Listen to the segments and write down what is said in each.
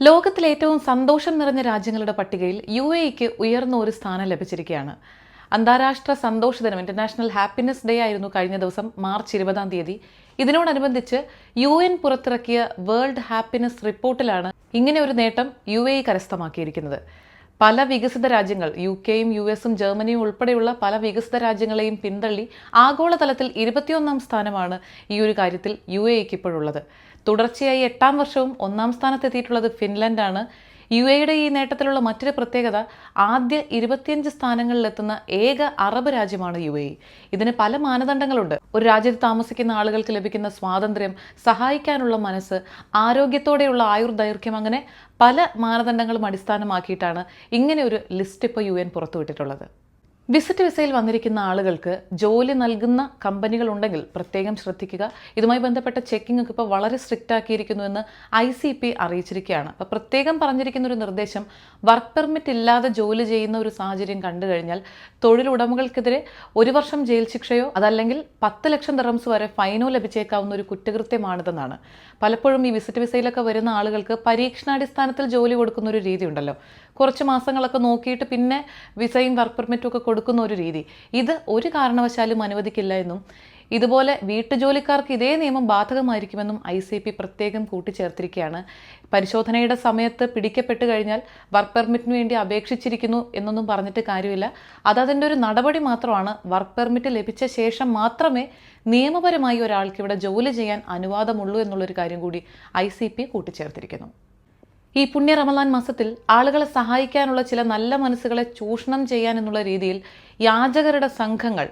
ലോകത്തിലെ ഏറ്റവും സന്തോഷം നിറഞ്ഞ രാജ്യങ്ങളുടെ പട്ടികയിൽ യു എക്ക് ഉയർന്ന ഒരു സ്ഥാനം ലഭിച്ചിരിക്കുകയാണ്. അന്താരാഷ്ട്ര സന്തോഷ ദിനം ഇന്റർനാഷണൽ ഹാപ്പിനെസ് ഡേ ആയിരുന്നു കഴിഞ്ഞ ദിവസം മാർച്ച് ഇരുപതാം തീയതി. ഇതിനോടനുബന്ധിച്ച് യു എൻ പുറത്തിറക്കിയ വേൾഡ് ഹാപ്പിനെസ് റിപ്പോർട്ടിലാണ് ഇങ്ങനെ ഒരു നേട്ടം യു എ കരസ്ഥമാക്കിയിരിക്കുന്നത്. പല വികസിത രാജ്യങ്ങൾ യു കെയും യു എസും ജർമ്മനിയും ഉൾപ്പെടെയുള്ള പല വികസിത രാജ്യങ്ങളെയും പിന്തള്ളി ആഗോളതലത്തിൽ ഇരുപത്തിയൊന്നാം സ്ഥാനമാണ് ഈ ഒരു കാര്യത്തിൽ യു എക്ക് ഇപ്പോഴുള്ളത്. തുടർച്ചയായി എട്ടാം വർഷവും ഒന്നാം സ്ഥാനത്തെത്തിയിട്ടുള്ളത് ഫിൻലൻഡാണ്. യു എയുടെ ഈ നേട്ടത്തിലുള്ള മറ്റൊരു പ്രത്യേകത ആദ്യ ഇരുപത്തിയഞ്ച് സ്ഥാനങ്ങളിലെത്തുന്ന ഏക അറബ് രാജ്യമാണ് യു എ ഇതിന് പല മാനദണ്ഡങ്ങളുണ്ട്. ഒരു രാജ്യത്ത് താമസിക്കുന്ന ആളുകൾക്ക് ലഭിക്കുന്ന സ്വാതന്ത്ര്യം സഹായിക്കാനുള്ള മനസ്സ് ആരോഗ്യത്തോടെയുള്ള ആയുർദൈർഘ്യം അങ്ങനെ പല മാനദണ്ഡങ്ങളും അടിസ്ഥാനമാക്കിയിട്ടാണ് ഇങ്ങനെ ഒരു ലിസ്റ്റ് ഇപ്പോൾ യു എൻ പുറത്തുവിട്ടിട്ടുള്ളത്. വിസിറ്റ് വിസയിൽ വന്നിരിക്കുന്ന ആളുകൾക്ക് ജോലി നൽകുന്ന കമ്പനികൾ ഉണ്ടെങ്കിൽ പ്രത്യേകം ശ്രദ്ധിക്കുക. ഇതുമായി ബന്ധപ്പെട്ട ചെക്കിംഗ് ഒക്കെ ഇപ്പോൾ വളരെ സ്ട്രിക്റ്റ് ആക്കിയിരിക്കുന്നുവെന്ന് ഐ സി പി അറിയിച്ചിരിക്കുകയാണ്. അപ്പോൾ പ്രത്യേകം പറഞ്ഞിരിക്കുന്ന ഒരു നിർദ്ദേശം വർക്ക് പെർമിറ്റ് ഇല്ലാതെ ജോലി ചെയ്യുന്ന ഒരു സാഹചര്യം കണ്ടു കഴിഞ്ഞാൽ തൊഴിലുടമകൾക്കെതിരെ ഒരു വർഷം ജയിൽ ശിക്ഷയോ അതല്ലെങ്കിൽ പത്ത് ലക്ഷം ദിറംസ് വരെ ഫൈനോ ലഭിച്ചേക്കാവുന്ന ഒരു കുറ്റകൃത്യമാണിതെന്നാണ്. പലപ്പോഴും ഈ വിസിറ്റ് വിസയിലൊക്കെ വരുന്ന ആളുകൾക്ക് പരീക്ഷണാടിസ്ഥാനത്തിൽ ജോലി കൊടുക്കുന്ന ഒരു രീതി ഉണ്ടല്ലോ കുറച്ച് മാസങ്ങളൊക്കെ നോക്കിയിട്ട് പിന്നെ വിസയും വർക്ക് പെർമിറ്റും ഒക്കെ കൊടുക്കുന്ന ഒരു രീതി. ഇത് ഒരു കാരണവശാലും അനുവദിക്കില്ല എന്നും ഇതുപോലെ വീട്ടുജോലിക്കാർക്ക് ഇതേ നിയമം ബാധകമായിരിക്കുമെന്നും ഐ സി പി പ്രത്യേകം കൂട്ടിച്ചേർത്തിരിക്കുകയാണ്. പരിശോധനയുടെ സമയത്ത് പിടിക്കപ്പെട്ട് കഴിഞ്ഞാൽ വർക്ക് പെർമിറ്റിന് വേണ്ടി അപേക്ഷിച്ചിരിക്കുന്നു എന്നൊന്നും പറഞ്ഞിട്ട് കാര്യമില്ല. അതതിന്റെ ഒരു നടപടി മാത്രമാണ്. വർക്ക് പെർമിറ്റ് ലഭിച്ച ശേഷം മാത്രമേ നിയമപരമായി ഒരാൾക്ക് ഇവിടെ ജോലി ചെയ്യാൻ അനുവാദമുള്ളൂ എന്നുള്ളൊരു കാര്യം കൂടി ഐ സി പി കൂട്ടിച്ചേർത്തിരിക്കുന്നു. ഈ പുണ്യ റമലാൻ മാസത്തിൽ ആളുകളെ സഹായിക്കാനുള്ള ചില നല്ല മനസ്സുകളെ ചൂഷണം ചെയ്യാൻ എന്നുള്ള രീതിയിൽ യാചകരുടെ സംഘങ്ങൾ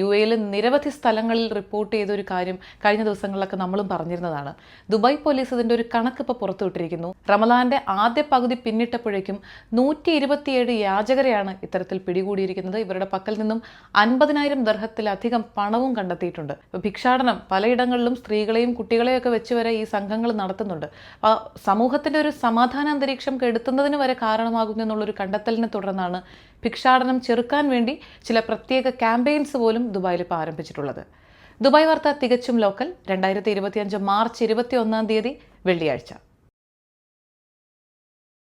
യു എയിൽ നിരവധി സ്ഥലങ്ങളിൽ റിപ്പോർട്ട് ചെയ്ത ഒരു കാര്യം കഴിഞ്ഞ ദിവസങ്ങളിലൊക്കെ നമ്മളും പറഞ്ഞിരുന്നതാണ്. ദുബായ് പോലീസ് ഇതിന്റെ ഒരു കണക്ക് ഇപ്പോൾ പുറത്തുവിട്ടിരിക്കുന്നു. റമലാന്റെ ആദ്യ പകുതി പിന്നിട്ടപ്പോഴേക്കും നൂറ്റി ഇരുപത്തിയേഴ് യാചകരെയാണ് ഇത്തരത്തിൽ പിടികൂടിയിരിക്കുന്നത്. ഇവരുടെ പക്കൽ നിന്നും അൻപതിനായിരം ദർഹത്തിലധികം പണവും കണ്ടെത്തിയിട്ടുണ്ട്. ഭിക്ഷാടനം പലയിടങ്ങളിലും സ്ത്രീകളെയും കുട്ടികളെയൊക്കെ വെച്ച് വരെ ഈ സംഘങ്ങൾ നടത്തുന്നുണ്ട്. സമൂഹത്തിന്റെ ഒരു സമാധാന അന്തരീക്ഷം കെടുത്തുന്നതിന് വരെ കാരണമാകുന്നു എന്നുള്ളൊരു കണ്ടെത്തലിനെ തുടർന്നാണ് ഭിക്ഷാടനം ചെറുക്കാൻ വേണ്ടി ചില പ്രത്യേക ക്യാമ്പയിൻസ് പോലും ദുബായിൽ ഇപ്പോൾ ആരംഭിച്ചിട്ടുള്ളത്. ദുബായ് വാർത്ത തികച്ചും ലോക്കൽ. രണ്ടായിരത്തി ഇരുപത്തിയഞ്ച് മാർച്ച് ഇരുപത്തി ഒന്നാം തീയതി വെള്ളിയാഴ്ച.